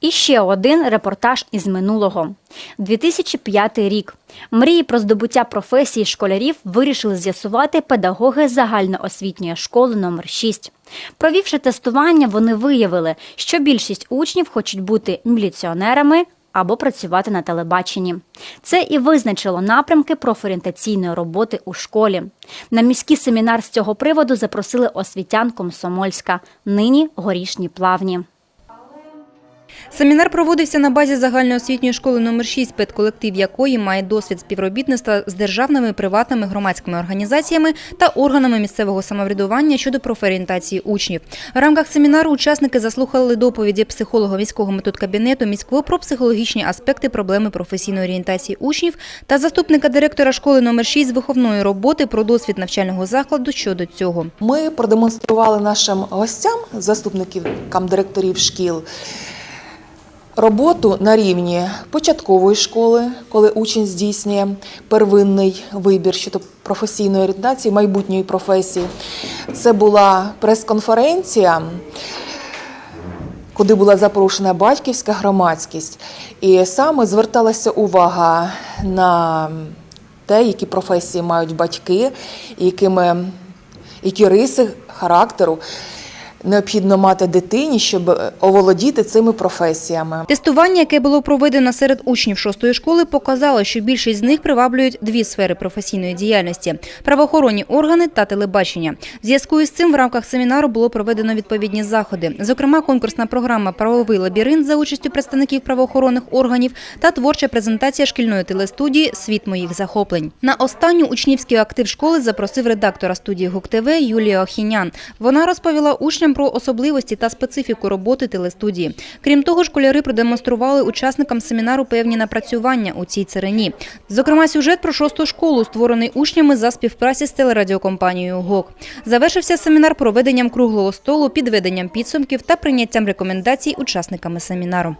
І ще один репортаж із минулого. 2005 рік. Мрії про здобуття професії школярів вирішили з'ясувати педагоги загальноосвітньої школи номер 6 Провівши тестування, вони виявили, що більшість учнів хочуть бути міліціонерами або працювати на телебаченні. Це і визначило напрямки профорієнтаційної роботи у школі. На міський семінар з цього приводу запросили освітян Комсомольська, нині горішні плавні. Семінар проводився на базі загальноосвітньої школи номер 6 педколектив якої має досвід співробітництва з державними, приватними, громадськими організаціями та органами місцевого самоврядування щодо профорієнтації учнів. В рамках семінару учасники заслухали доповіді психолога міського методкабінету міського про психологічні аспекти проблеми професійної орієнтації учнів та заступника директора школи номер 6 з виховної роботи про досвід навчального закладу щодо цього. Ми продемонстрували нашим гостям, заступникам директорів шкіл, роботу на рівні початкової школи, коли учень здійснює первинний вибір щодо професійної орієнтації, майбутньої професії. Це була прес-конференція. Куди була запрошена батьківська громадськість, і саме зверталася увага на те, які професії мають батьки, якими які риси характеру необхідно мати дитині, щоб оволодіти цими професіями. Тестування, яке було проведено серед учнів шостої школи, показало, що більшість з них приваблюють дві сфери професійної діяльності – правоохоронні органи та телебачення. В зв'язку із цим в рамках семінару було проведено відповідні заходи. Зокрема, конкурсна програма «Правовий лабіринт» за участю представників правоохоронних органів та творча презентація шкільної телестудії «Світ моїх захоплень». На останню учнівський актив школи запросив редактора студії ГУК ТВ Юлія Охінян. Вона розповіла учням про особливості та специфіку роботи телестудії. Крім того, школяри продемонстрували учасникам семінару певні напрацювання у цій царині. Зокрема, сюжет про шосту школу, створений учнями за співпраці з телерадіокомпанією ГОК. Завершився семінар проведенням круглого столу, підведенням підсумків та прийняттям рекомендацій учасниками семінару.